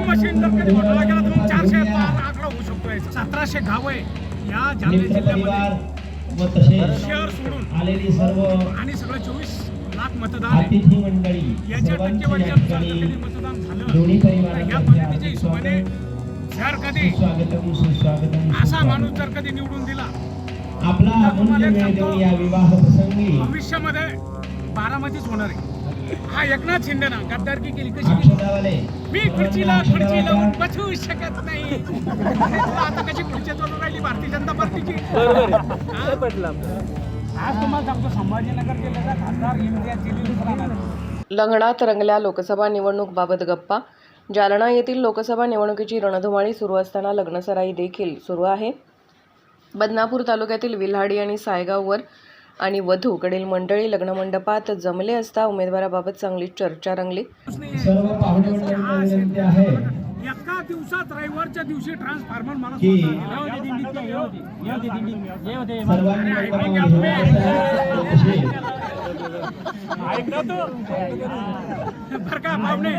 Machine जर कधी घोटाळा केला तर मग चारशे पार आकडा होऊ शकतो. सतराशे गाव आहे या जालना जिल्ह्यामध्ये शहर सोडून आलेली सर्व आणि सगळं चोवीस लाख मतदान अतिथी मंडळी याच्या टक्केवारीच्या या मतदान झालं परिवारांच्या पद्धतीच्या हिशोबाने जर कधी असा माणूस जर कधी निवडून दिला आपला अमूल्य वेळ देऊन या विवाह प्रसंगी भविष्यामध्ये बारामतीच होणार आहे. हा एकनाथ शिंदे ना गद्दारकी केली. कशी केली? मी खुर्चीला खुर्ची लावून बसवू शकत नाही. आता कशी खुर्ची चालून राहिली? भारतीय जनता पार्टीची. हा? आज तुम्हाला सांगतो संभाजीनगर जिल्ह्याचा खासदार इम्तियाज जलील राहणार लंगणात रंगल्या लोकसभा निवडणूकबाबत गप्पा. जालना येथील लोकसभा निवडणुकीची रणधुमाळी सुरू असताना लग्नसराई देखील सुरू आहे. बदनापूर तालुक्यातील विल्हाडी आणि सायगाववर आणि वधूकडील मंडळी लग्नमंडपात जमले असता उमेदवाराबाबत चांगली चर्चा रंगली. सर्व पाहुणे मंडळींना विनंती आहे एका दिवसात रविवारच्या दिवशी ट्रान्सफॉर्मर मला की स्वतः- सर्वांनी मंडपामध्ये घेऊन बसा व तसेच बरं का पाहुणे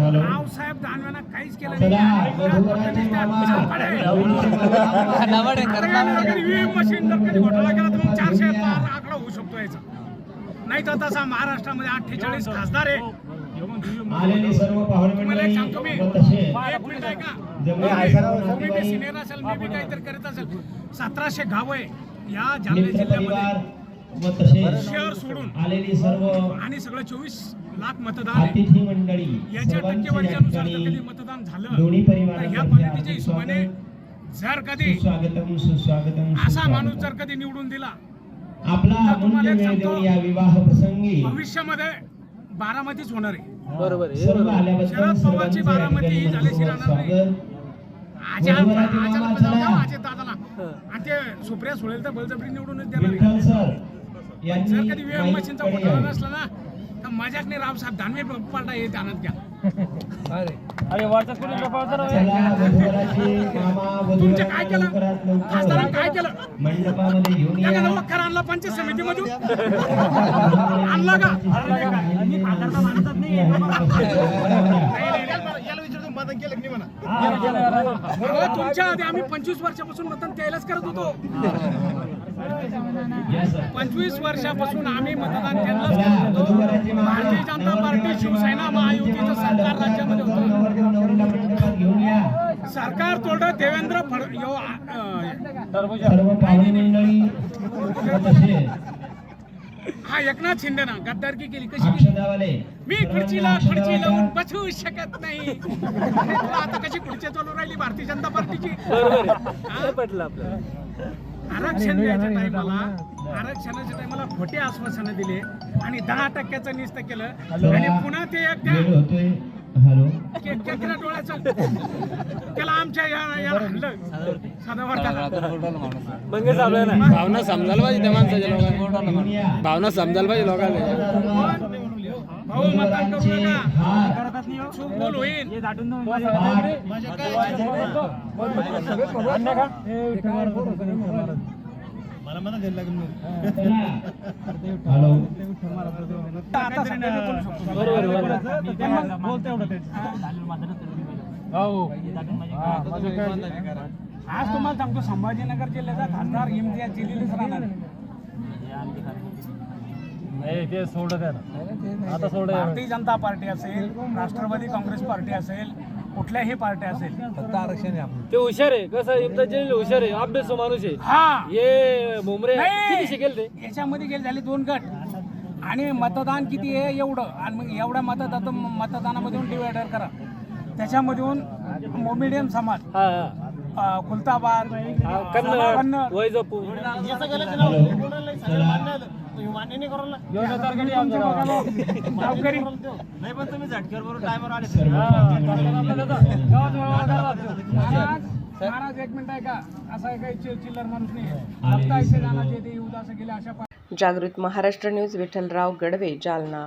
हॅलो रावसाहेब दानवेनं काहीच केलं नाही मशीन जर कधी घोटाळा केला तर मग चारशे आकडा होऊ शकतो याचा नाही तर तसा महाराष्ट्रामध्ये अठ्ठेचाळीस खासदार आहे आलेली सर्व पाहुणे सांगतो मी एक मिनिट आहे का ऐका सिनियर असेल मी बी काहीतरी करत असेल सतराशे गाव आहे या जालना जिल्ह्यामध्ये व तसेच शहर सोडून आलेली सर्व आणि सगळं चोवीस लाख मतदान अतिथी मंडळी याच्या टक्केवारीच्या नुसार मतदान झालं दोन्ही ह्या परिवारांच्या पद्धतीच्या हिशोबाने जर कधी सुस्वागतम सुस्वागतम असा माणूस. जर कधी निवडून दिला आपला अमूल्य वेळ देऊन या विवाह प्रसंगी भविष्यामध्ये बारामतीच होणार आहे. सर्व आल्याबद्दल शरद पवारची सर्वांचं बारामती ही झाल्याशी राहणार नाही. सुप्रिया सुळेल तर बळजबरी निवडूनच देणार जर यांनी कधी वेळ मशीनचा घोटाळा. नसला ना तर मजाक नाही रावसाहेब दानवे पालटा येत आणत घ्या. चला वधूवराचे मामा तुमचे काय केलं? खासदारांनी काय केलं? मंडपामध्ये घेऊन या. एखादा वखर आणला पंचायत समितीमधून? आणला का? अहो, तुमच्या आधी आम्ही पंचवीस वर्षापासून मतदान त्यालाच करत होतो. पंचवीस वर्षापासून आम्ही मतदान त्यांनाच करत होतो भारतीय जनता पार्टी शिवसेना महायुतीचं सरकार राज्यामध्ये होतं. सरकार तोडं देवेंद्र फड हा एकनाथ शिंदे ना गद्दारकी केली. कशी मी खुर्चीला खुर्ची लावून बसवू शकत नाही. तुला आता कशी खुर्ची चालू राहिली? भारतीय जनता पार्टीची. हा? आरक्षण द्यायच्या टायमाला आरक्षणाच्या टायमाला खोटे आश्वासनं दिले आणि दहा टक्क्याचं निस्त केलं. आणि पुन्हा ते एक त्याला आमच्या भावना समजायला पाहिजे त्या माणसाच्या भावना समजायला पाहिजे लोकांना. भाऊ मतदान करू नका. चूक बोल होईल. आज तुम्हाला सांगतो संभाजीनगर जिल्ह्याचा खासदार इम्तियाज जलीलच राहणार. ते सोड आता सोड भारतीय जनता पार्टी असेल राष्ट्रवादी काँग्रेस पार्टी असेल कुठल्याही पार्टी असेल. ते हुशार आहे कसं इम्तियाज जलील हुशार आहे अभ्यास माणूस आहे. हा. हे मुमरे नाही. किती शिकेल ते? याच्यामध्ये गेले झाले दोन गट. आणि मतदान किती आहे एवढं? आणि मग एवढ्या मतदात मतदानामधून डिवायडर करा. त्याच्यामधून मोमिडियम समाज. हा हा. अं, खुलताबाद कन्नड कन्नड. वैजपूर. गावकरी महाराज महाराज एक मिनिट आहे का असा काही चि- चिल्लर माणूस नाही फक्त ऐसे जाणार जे ते येऊ असं गेले अशा जागृत महाराष्ट्र न्यूज विठ्ठलराव गडवे जालना.